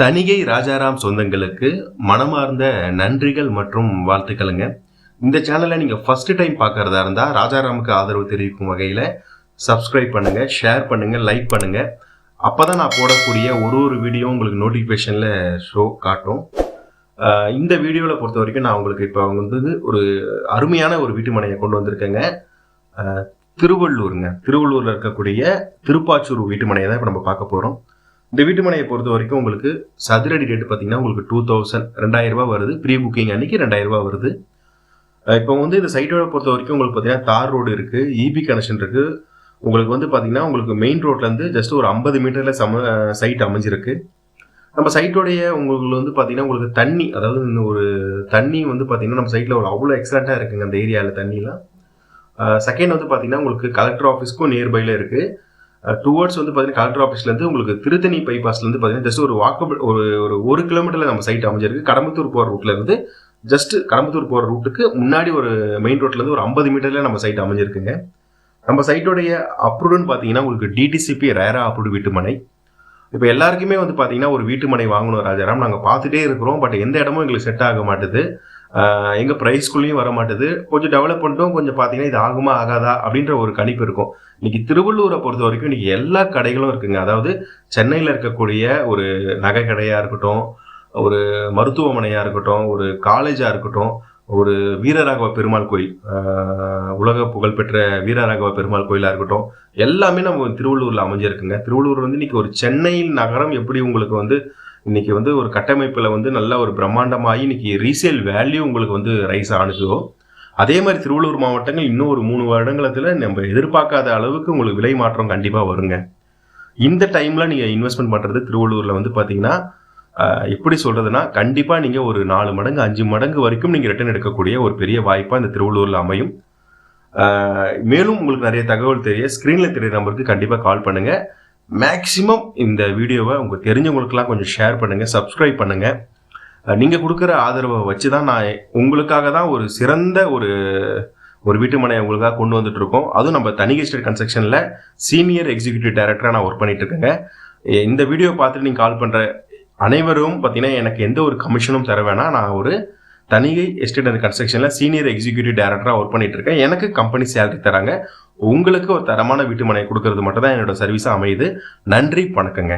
தனிகை ராஜாராம் சொந்தங்களுக்கு மனமார்ந்த நன்றிகள் மற்றும் வாழ்த்துக்களுங்க. இந்த சேனலை நீங்கள் ஃபர்ஸ்ட் டைம் பார்க்குறதா இருந்தால் ராஜாராமுக்கு ஆதரவு தெரிவிக்கும் வகையில் சப்ஸ்கிரைப் பண்ணுங்கள் ஷேர் பண்ணுங்கள் லைக் பண்ணுங்கள் அப்போ தான் நான் போடக்கூடிய ஒரு ஒரு வீடியோ உங்களுக்கு நோட்டிஃபிகேஷனில் ஷோ காட்டும். இந்த வீடியோவில் பொறுத்த வரைக்கும் நான் உங்களுக்கு இப்போ வந்து ஒரு அருமையான ஒரு வீட்டு மனையை கொண்டு வந்திருக்கேங்க. திருவள்ளூருங்க. திருவள்ளூரில் இருக்கக்கூடிய திருப்பாச்சூர் வீட்டு மனையை தான் இப்போ நம்ம பார்க்க போகிறோம் இந்த வீட்டு மனையை பொறுத்த வரைக்கும் உங்களுக்கு சதுரடி ரேட்டு பார்த்தீங்கன்னா உங்களுக்கு டூ தௌசண்ட் ரெண்டாயிரம் ரூபாய் வருது. ப்ரீ புக்கிங் அன்னைக்கு ரெண்டாயிரம் ரூபாய் வருது. இப்போ வந்து இந்த சைட்டோட பொறுத்த வரைக்கும் உங்களுக்கு பார்த்தீங்கன்னா தார் ரோடு இருக்குது இபி கனெக்ஷன் இருக்குது உங்களுக்கு வந்து பார்த்தீங்கன்னா உங்களுக்கு மெயின் ரோட்லேருந்து ஜஸ்ட் ஒரு ஐம்பது மீட்டரில் சம சைட் அமைஞ்சிருக்கு. நம்ம சைட்டோடைய உங்களுக்கு வந்து பார்த்தீங்கன்னா உங்களுக்கு தண்ணி அதாவது இந்த ஒரு தண்ணி வந்து பார்த்தீங்கன்னா நம்ம சைட்டில் ஒரு அவ்வளோ எக்ஸலண்ட்டாக இருக்குங்க அந்த ஏரியாவில் தண்ணிலாம். செகண்ட் வந்து பார்த்தீங்கன்னா உங்களுக்கு கலெக்டர் ஆஃபீஸ்க்கும் நியர்பையில் இருக்குது டுவர்ட்ஸ் வந்து பார்த்தீங்கன்னா கலெக்டர் ஆஃபீஸ்லேருந்து உங்களுக்கு திருத்தணி பைபாஸ்லேருந்து பார்த்தீங்கன்னா ஜஸ்ட் ஒரு வாக்கபிள் ஒரு ஒரு ஒரு கிலோமீட்டரில் நம்ம சைட் அமைஞ்சிருக்கு. கடம்பத்தூர் போகிற ரூட்லேருந்து ஜஸ்ட் கடம்பத்தூர் போகிற ரூட்டுக்கு முன்னாடி ஒரு மெயின் ரோட்லேருந்து ஒரு ஐம்பது மீட்டரில் நம்ம சைட் அமைஞ்சிருக்குங்க. நம்ம சைட்டோடைய அப்ரூவ்டுன்னு பார்த்தீங்கன்னா உங்களுக்கு டிடிசிபி ரேரா அப்ரூவ்டு வீட்டுமனை இப்போ எல்லாருக்குமே வந்து பார்த்தீங்கன்னா ஒரு வீட்டுமனை வாங்கணும் ராஜாராம். நாங்கள் பார்த்துட்டே இருக்கிறோம். பட் எந்த இடமும் எங்களுக்கு செட் ஆக மாட்டுது. எங்கள் ப்ரைஸ் ப்ரைஸ்குள்ளேயும் வர மாட்டுது கொஞ்சம் டெவலப் பண்ணிட்டோம் கொஞ்சம் பார்த்தீங்கன்னா இது ஆகுமா ஆகாதா அப்படின்ற ஒரு கணிப்பு இருக்கும். இன்னைக்கு திருவள்ளூரை பொறுத்த வரைக்கும் இன்னைக்கு எல்லா கடைகளும் இருக்குங்க. அதாவது சென்னையில் இருக்கக்கூடிய ஒரு நகை கடையாக இருக்கட்டும் ஒரு மருத்துவமனையாக இருக்கட்டும் ஒரு காலேஜாக இருக்கட்டும் ஒரு வீரராகவ பெருமாள் கோயில் உலக புகழ்பெற்ற வீரராகவ பெருமாள் கோயிலாக இருக்கட்டும் எல்லாமே நம்ம திருவள்ளூரில் அமைஞ்சிருக்குங்க. திருவள்ளூர் வந்து இன்னைக்கு ஒரு சென்னையின் நகரம் எப்படி உங்களுக்கு வந்து இன்னைக்கு வந்து ஒரு கட்டமைப்பில் வந்து நல்ல ஒரு பிரம்மாண்டமாகி இன்னைக்கு ரீசேல் வேல்யூ உங்களுக்கு வந்து ரைஸ் ஆனுதோ அதே மாதிரி திருவள்ளூர் மாவட்டங்கள் இன்னும் ஒரு மூணு வருடங்களத்தில் நம்ம எதிர்பார்க்காத அளவுக்கு உங்களுக்கு விலை மாற்றம் கண்டிப்பாக வருங்க. இந்த டைமில் நீங்கள் இன்வெஸ்ட்மெண்ட் பண்ணுறது திருவள்ளூரில் வந்து பார்த்தீங்கன்னா எப்படி சொல்கிறதுனா கண்டிப்பாக நீங்கள் ஒரு நாலு மடங்கு அஞ்சு மடங்கு வரைக்கும் நீங்கள் ரிட்டர்ன் எடுக்கக்கூடிய ஒரு பெரிய வாய்ப்பாக இந்த திருவள்ளூரில் அமையும். மேலும் உங்களுக்கு நிறைய தகவல் தெரிய ஸ்க்ரீனில் தெரிய நம்பருக்கு கண்டிப்பாக கால் பண்ணுங்கள் மேக்ஸிமம் இந்த வீடியோவை உங்கள் தெரிஞ்சவங்களுக்கெல்லாம் கொஞ்சம் ஷேர் பண்ணுங்கள் சப்ஸ்கிரைப் பண்ணுங்கள் நீங்கள் கொடுக்குற ஆதரவை வச்சு தான் நான் உங்களுக்காக தான் ஒரு சிறந்த ஒரு ஒரு வீட்டு மனையை உங்களுக்காக கொண்டு வந்துட்டு இருக்கோம். அதுவும் நம்ம தனிகை ஸ்டேட் கன்ஸ்ட்ரக்ஷனில் சீனியர் எக்ஸிக்யூட்டிவ் டைரக்டராக நான் ஒர்க் பண்ணிட்டு இருக்கேங்க. இந்த வீடியோ பார்த்துட்டு நீங்கள் கால் பண்ணுற அனைவரும் பார்த்தீங்கன்னா எனக்கு எந்த ஒரு கமிஷனும் தர வேணாம். நான் ஒரு தனிகை எஸ்டேட் அண்ட் கன்ஸ்ட்ரக்ஷனில் சீனியர் எக்ஸிக்யூட்டிவ் டைரக்டராக ஒர்க் பண்ணிட்டு இருக்கேன் எனக்கு கம்பெனி சேலரி தராங்க. உங்களுக்கு ஒரு தரமான வீட்டு மனை கொடுக்கறது மட்டும் தான் என்னோட சர்வீஸாக அமையுது. நன்றி வணக்கங்க.